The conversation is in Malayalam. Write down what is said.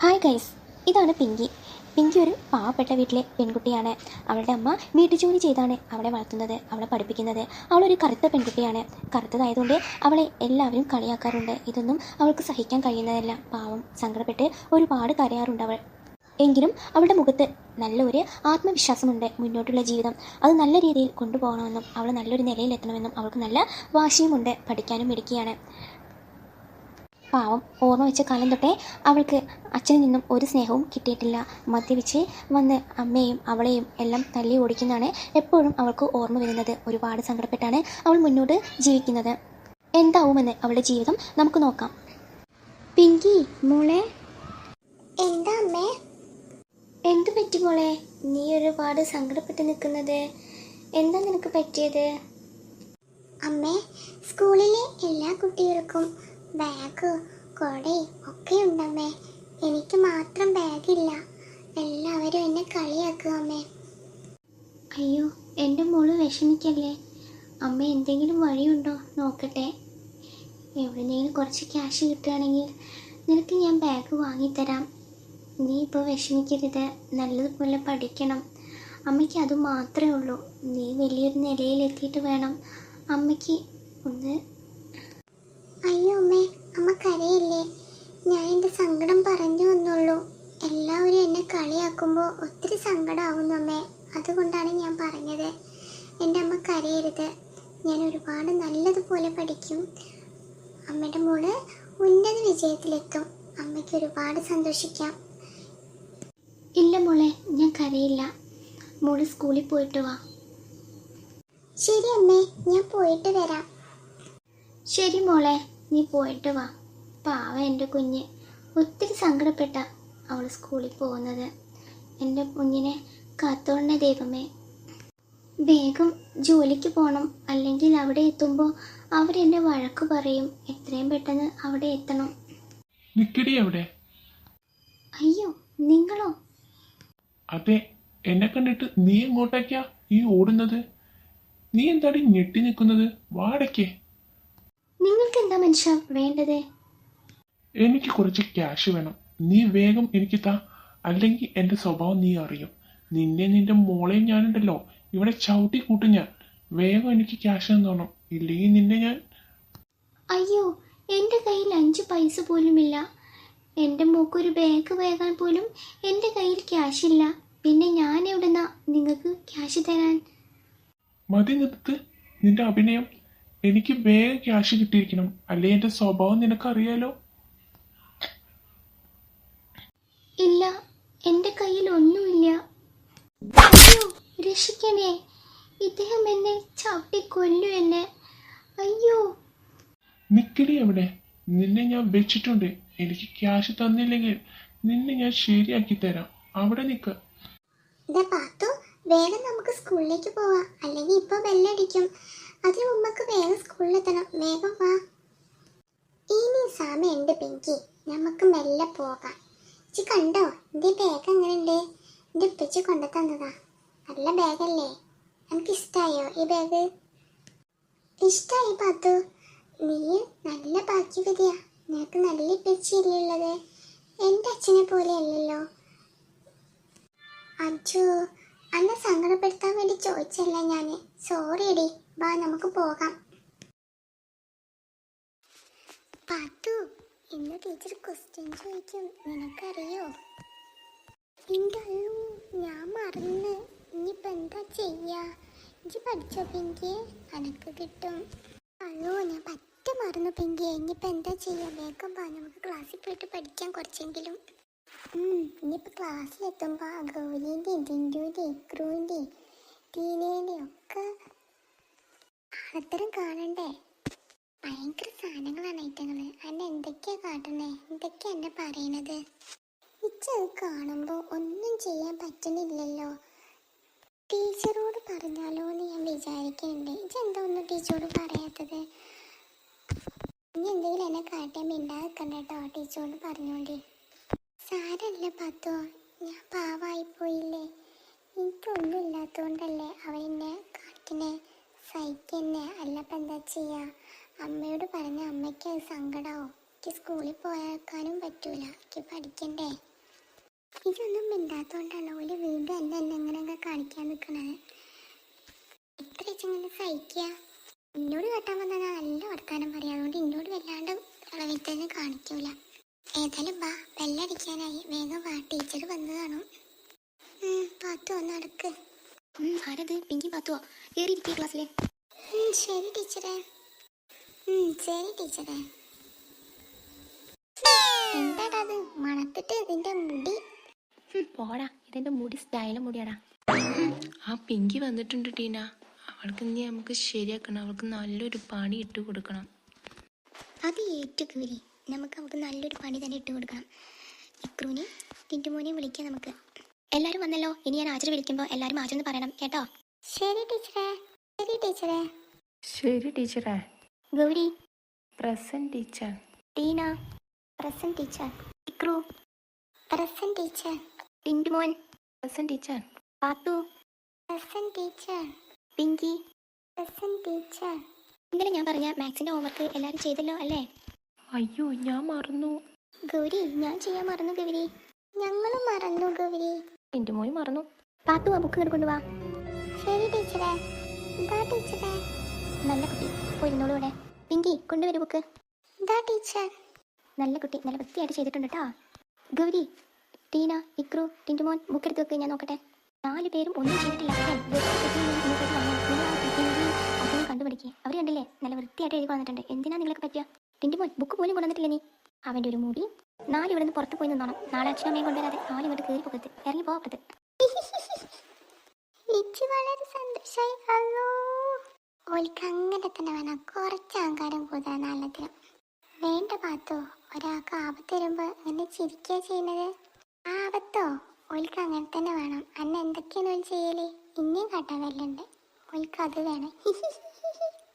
ഹായ് ഗൈസ് ഇതാണ് പിങ്കി. പിങ്കി ഒരു പാവപ്പെട്ട വീട്ടിലെ പെൺകുട്ടിയാണ്. അവളുടെ അമ്മ വീട്ടു ജോലി ചെയ്താണ് അവളെ വളർത്തുന്നത് അവളെ പഠിപ്പിക്കുന്നത്. അവളൊരു കറുത്ത പെൺകുട്ടിയാണ്. കറുത്തതായതുകൊണ്ട് അവളെ എല്ലാവരും കളിയാക്കാറുണ്ട്. ഇതൊന്നും അവൾക്ക് സഹിക്കാൻ കഴിയുന്നതല്ല. പാവം സങ്കടപ്പെട്ട് ഒരുപാട് കരയാറുണ്ട് അവൾ. എങ്കിലും അവളുടെ മുഖത്ത് നല്ലൊരു ആത്മവിശ്വാസമുണ്ട് മുന്നോട്ടുള്ള ജീവിതം. അത് നല്ല രീതിയിൽ കൊണ്ടുപോകണമെന്നും അവൾ നല്ലൊരു നിലയിലെത്തണമെന്നും അവൾക്ക് നല്ല വാശിയുമുണ്ട് പഠിക്കാനും മിടുക്കിയാണ്. പാവം ഓർമ്മ വെച്ച കാലം തൊട്ടേ അവൾക്ക് അച്ഛനിൽ നിന്നും ഒരു സ്നേഹവും കിട്ടിയിട്ടില്ല. മദ്യപിച്ച് വന്ന് അമ്മയും അവളെയും എല്ലാം തല്ലി ഓടിക്കുന്നതാണ് എപ്പോഴും അവൾക്ക് ഓർമ്മ വരുന്നത്. ഒരുപാട് സങ്കടപ്പെട്ടാണ് അവൾ മുന്നോട്ട് ജീവിക്കുന്നത്. എന്താവുമെന്ന് അവളുടെ ജീവിതം നമുക്ക് നോക്കാം. പിങ്കി മോളെ. എന്താ അമ്മേ? എന്തു പറ്റി മോളെ? നീ ഒരുപാട് സങ്കടപ്പെട്ട് നിൽക്കുന്നത്. എന്താ നിനക്ക് പറ്റിയത്? അമ്മേ സ്കൂളിലെ എല്ലാ കുട്ടികൾക്കും ബാഗ് കൊടി ഒക്കെ ഉണ്ടമ്മേ. എനിക്ക് മാത്രം ബാഗില്ല എല്ലാവരും എന്നെ കളിയാക്കുക അമ്മേ. അയ്യോ എന്റെ മോൾ വിഷമിക്കല്ലേ? അമ്മ എന്തെങ്കിലും വഴിയുണ്ടോ? നോക്കട്ടെ. എവിടെന്നെങ്കിലും കുറച്ച് ക്യാഷ് കിട്ടുകയാണെങ്കിൽ നിനക്ക് ഞാൻ ബാഗ് വാങ്ങിത്തരാം. നീ ഇപ്പോൾ വിഷമിക്കരുത്. നല്ലതുപോലെ പഠിക്കണം. അമ്മയ്ക്ക് അത് മാത്രമേ ഉള്ളൂ. നീ വലിയൊരു നിലയിലെത്തിയിട്ട് വേണം അമ്മയ്ക്ക് ഒന്ന് അയ്യോ അമ്മേ അമ്മ കരയില്ലേ ഞാൻ എന്റെ സങ്കടം പറഞ്ഞു വന്നുള്ളൂ എല്ലാവരും എന്നെ കളിയാക്കുമ്പോൾ ഒത്തിരി സങ്കടമാവുന്നു അമ്മേ. അതുകൊണ്ടാണ് ഞാൻ പറഞ്ഞത്. എന്റെ അമ്മ കരയരുത്. ഞാൻ ഒരുപാട് നല്ലതുപോലെ പഠിക്കും. അമ്മയുടെ മോൾ ഉന്നത വിജയത്തിലെത്തും. അമ്മയ്ക്ക് ഒരുപാട് സന്തോഷിക്കാം. ഇല്ല മോളെ ഞാൻ കരയില്ല. മോൾ സ്കൂളിൽ പോയിട്ട് വാ. ശരി അമ്മേ ഞാൻ പോയിട്ട് വരാം. ശരി മോളെ. നീ പോയിട്ട് വാ. പാവ എന്റെ കുഞ്ഞ്. ഒത്തിരി സങ്കടപ്പെട്ട അവൾ സ്കൂളിൽ പോകുന്നത്. എന്റെ കുഞ്ഞിനെ കാത്തോളണ ദൈവമേ. വേഗം ജോലിക്ക് പോകണം അല്ലെങ്കിൽ അവിടെ എത്തുമ്പോൾ അവരെന്നെ വഴക്ക് പറയും. എത്രയും പെട്ടെന്ന് അവിടെ എത്തണം. നിക്കടി അവിടെ. അയ്യോ നിങ്ങളോ? അതെ എന്നെ കണ്ടിട്ട് നീ എങ്ങോട്ടേക്കാ ഈ ഓടുന്നത്? നീ എന്താടി ഞെട്ടി നിൽക്കുന്നത്? വാടക്കേ നിങ്ങൾക്ക് എന്താ മനുഷ്യ വേണ്ടത്? എനിക്ക് കുറച്ച് ക്യാഷ് വേണം. നീ വേഗം എനിക്ക് താ. അല്ലെങ്കിൽ എന്റെ സ്വഭാവം നീ അറിയും. നിന്നെ നിന്റെ മോളെയും ഞാനുണ്ടല്ലോ. ഇവിടെ ചവിട്ടി കൂട്ടും ഞാൻ. വേഗം എനിക്ക് ക്യാഷ് തന്നോണം ഇല്ലെങ്കിൽ നിന്നെ ഞാൻ അയ്യോ എന്റെ കയ്യിൽ അഞ്ച് പൈസ പോലും ഇല്ല എന്റെ മൂക്കൊരു ബാഗ് വേകാൻ പോലും എന്റെ കയ്യിൽ ക്യാഷ് ഇല്ല. പിന്നെ ഞാൻ എവിടെന്നാ നിങ്ങൾക്ക് ക്യാഷ് തരാൻ? മതി നിർത്ത് നിന്റെ അഭിനയം എനിക്ക് വേഗം ക്യാഷ് കിട്ടിയിരിക്കണം. അല്ലേ എന്റെ സ്വഭാവം നിനക്കറിയാലോ? ഇല്ല എന്റെ കയ്യിൽ ഒന്നുമില്ല. അയ്യോ രക്ഷിക്കണേ. ഇദ്ദേഹം എന്നെ ചവിട്ടി കൊല്ലു എന്നെ. അയ്യോ. നിക്കടി അവിടെ. നിന്നെ ഞാൻ വെച്ചിട്ടുണ്ട്. എനിക്ക് ക്യാഷ് തന്നില്ലെങ്കിൽ നിന്നെ ഞാൻ ശരിയാക്കി തരാം. അവിടെ നിൽക്ക പാത്തു വേഗം നമുക്ക് സ്കൂളിലേക്ക് പോവാം. അല്ലെങ്കിൽ ഇപ്പൊ ബെല്ലടിക്കും അതിനു ഉമ്മക്ക് വേഗം സ്കൂളിലെത്തണം വേഗം വാ. ഇനി സമയമുണ്ട് പിങ്കി. നമുക്ക് മെല്ലെ പോകാം. ഇച്ചി കണ്ടോ? എന്റെ ബാഗ് എങ്ങനെയുണ്ട്? എന്റെ ഉപ്പച്ചി കൊണ്ടു തന്നതാ. നല്ല ബാഗല്ലേ എനിക്ക് ഇഷ്ടായോ ഈ ബാഗ് ഇഷ്ടായി പാത്തു. നീ നല്ല ഭാഗ്യവതിയാ. നിനക്ക് നല്ല ഉപ്പച്ചിയല്ലേ എന്റെ അച്ഛനെ പോലെ അല്ലല്ലോ അച്ഛോ അന്നെ സങ്കടപ്പെടുത്താൻ വേണ്ടി ചോദിച്ചല്ല ഞാൻ സോറി എടി. വാ നമുക്ക് പോകാം. പാത്തു ഇന്ന് ടീച്ചർ ക്വസ്റ്റ്യൻ ചോദിക്കും. നിനക്കറിയോ? എന്റെ ഞാൻ മറന്ന്. ഇനിയിപ്പോൾ എന്താ ചെയ്യാ? ഇജ്ജ് പഠിച്ചോ പിങ്കി അനക്ക് കിട്ടും. അയ്യോ ഞാൻ പറ്റ മറന്നു പിങ്കി ഇനിയിപ്പോൾ എന്താ ചെയ്യുക വേഗം വാ നമുക്ക് ക്ലാസ്സിൽ പോയിട്ട് പഠിക്കാം കുറച്ചെങ്കിലും. ഇനിയിപ്പോൾ ക്ലാസ്സിലെത്തുമ്പോൾ ഗൗരീന്റെയും ജിൻഡുവിന്റെയും ഇക്രുവിന്റെയും ടീനേന്റെയും ഒക്കെ ആളത്തരം കാണണ്ടേ? ഭയങ്കര സാധനങ്ങളാണ് ഐറ്റങ്ങൾ. അന്നെ എന്തൊക്കെയാ കാട്ടുന്നേ? എന്തൊക്കെയാ എന്നെ പറയണത്? ഇച്ചത് കാണുമ്പോ ഒന്നും ചെയ്യാൻ പറ്റുന്നില്ലല്ലോ. ടീച്ചറോട് പറഞ്ഞാലോ എന്ന് ഞാൻ വിചാരിക്കുന്നുണ്ട് എന്താ ഒന്നും ടീച്ചറോട് പറയാത്തത്? ഇനി എന്തെങ്കിലും എന്നെ കാട്ടിയാൽ മിണ്ടാതെ കണ്ടോ ടീച്ചറോട് പറഞ്ഞോണ്ടേ. സാരല്ല പത്തോ. ഞാൻ പാവായി പോയില്ലേ എനിക്കൊന്നും ഇല്ലാത്തതുകൊണ്ടല്ലേ അവരെന്നെ കാട്ടിനെ സഹിക്കന്നെ. അല്ലപ്പം എന്താ ചെയ്യുക അമ്മയോട് പറഞ്ഞ അമ്മയ്ക്ക് സങ്കടമാവും എനിക്ക് സ്കൂളിൽ പോയേക്കാനും പറ്റൂല. എനിക്ക് പഠിക്കണ്ടേ. ഇതൊന്നും മിണ്ടാത്തോണ്ടാണ് ഓൽ വീണ്ടും എന്നെ എന്നെ എങ്ങനെയൊക്കെ കാണിക്കാൻ നിൽക്കണത് എത്ര ചെങ്ങനെ സഹിക്കുക എന്നോട് കേട്ടാൻ വന്നാൽ നല്ല വർത്താനം പറയാം. അതുകൊണ്ട് എന്നോട് വല്ലാണ്ട് ഇളവിൽ തന്നെ കാണിക്കൂല. ഏതായാലും ബാ ബെല്ലടിക്കാനായി. വേഗം വാ ടീച്ചർ വന്നു കാണും. ഉം, പാത്തു ഒന്ന് നടക്ക് ആരത്? പിങ്കി പാത്തുവോ? കയറിയിരിക്കുക ക്ലാസ്സിൽ ഉം, ശരി ടീച്ചറെ. ശരി ടീച്ചറെ. എന്താടാ അത് മണത്തിട്ട് ഇതിന്റെ മുടി. പോടാ. ഇതിന്റെ മുടി സ്റ്റൈലും മുടിയാടാ. ആ പിങ്കി വന്നിട്ടുണ്ട് ടീന. അവൾക്ക് നീ നമുക്ക് ശരിയാക്കണം. അവൾക്ക് നല്ലൊരു പണി ഇട്ട് കൊടുക്കണം. അത് ഏറ്റു നമുക്ക് നമുക്ക് അവൾക്ക് നല്ലൊരു പണി തന്നെ ഇട്ട് കൊടുക്കണം. ഇക്രൂനെ ടിന്റുമോനെയും വിളിക്കാം നമുക്ക്. എല്ലാവരും വന്നല്ലോ. ഇനി ഞാൻ ആചരി വിളിക്കുമ്പോൾ എല്ലാരും ആചരി എന്ന് പറയണം. കേട്ടോ? ശരി ടീച്ചറെ. ശരി ടീച്ചറെ. ശരി ടീച്ചറെ. Gauri. Present teacher. Teena. Present teacher. Ikru. Present teacher. Tindumon. Present teacher. Pathu. Present teacher. Pinky. Present teacher. ഇന്നലെ ഞാൻ പറഞ്ഞ മാത്സിന്റെ ഹോംവർക്ക് എല്ലാവരും ചെയ്തല്ലോ അല്ലേ? അയ്യോ ഞാൻ മറന്നു. ഗൗരി ഞാൻ ചെയ്യാൻ മറന്നു ഗൗരി. ഞങ്ങളും മറന്നു ഗൗരി. എന്റെ മോയി മറന്നു. പാത്തു ആ ബുക്ക് ഇങ്ങോട്ട് വാ ശരി ടീച്ചറെ. ഇതാ ടീച്ചറെ. നല്ല കുട്ടി. പോയിരുന്നോളൂ ഇവിടെ. പിങ്കി കൊണ്ടുവരൂ ബുക്ക്. ഇതാ ടീച്ചർ. നല്ല കുട്ടി. നല്ല വൃത്തിയായിട്ട് ചെയ്തിട്ടുണ്ട് കേട്ടോ ഗൗരി ടീന ഇക്രു ടിന്റുമോൻ ബുക്ക് എടുത്ത് വെക്ക് ഞാൻ നോക്കട്ടെ. നാല് പേരും ഒന്നും ചെയ്തിട്ടില്ല. അതൊന്നും കണ്ടുപിടിക്കുക അവർ കണ്ടില്ലേ? നല്ല വൃത്തിയായിട്ട് എഴുതി വന്നിട്ടുണ്ട് എന്തിനാ നിങ്ങൾക്ക് പറ്റുക ടിന്റുമോൻ ബുക്ക് പോലും കൊണ്ടുവന്നിട്ടില്ല നീ. അവന്റെ ഒരു മുടി നാല് ഇവിടെ നിന്ന് പുറത്ത് പോയി നിന്നോണം. നാളെ അച്ഛനമ്മയും കൊണ്ടുവരാതെ നാല് ഇങ്ങോട്ട് കയറി പോകരുത്. ഇറങ്ങി ഓലിക്ക് അങ്ങനെ തന്നെ വേണം. കുറച്ച് അഹങ്കാരം കൂടുതൽ നല്ലതിനും വേണ്ട പാത്തോ ഒരാൾക്ക് ആപത്ത് വരുമ്പോ അങ്ങനെ ചിരിക്കുക ചെയ്യുന്നത്? ആപത്തോ? ഒലിക്ക് അങ്ങനെ തന്നെ വേണം. അന്ന് എന്തൊക്കെയാണ് ഓൽ ചെയ്യൽ? ഇനിയും കാട്ടാൻ വരലുണ്ട്. ഒലിക്ക് അത് വേണം.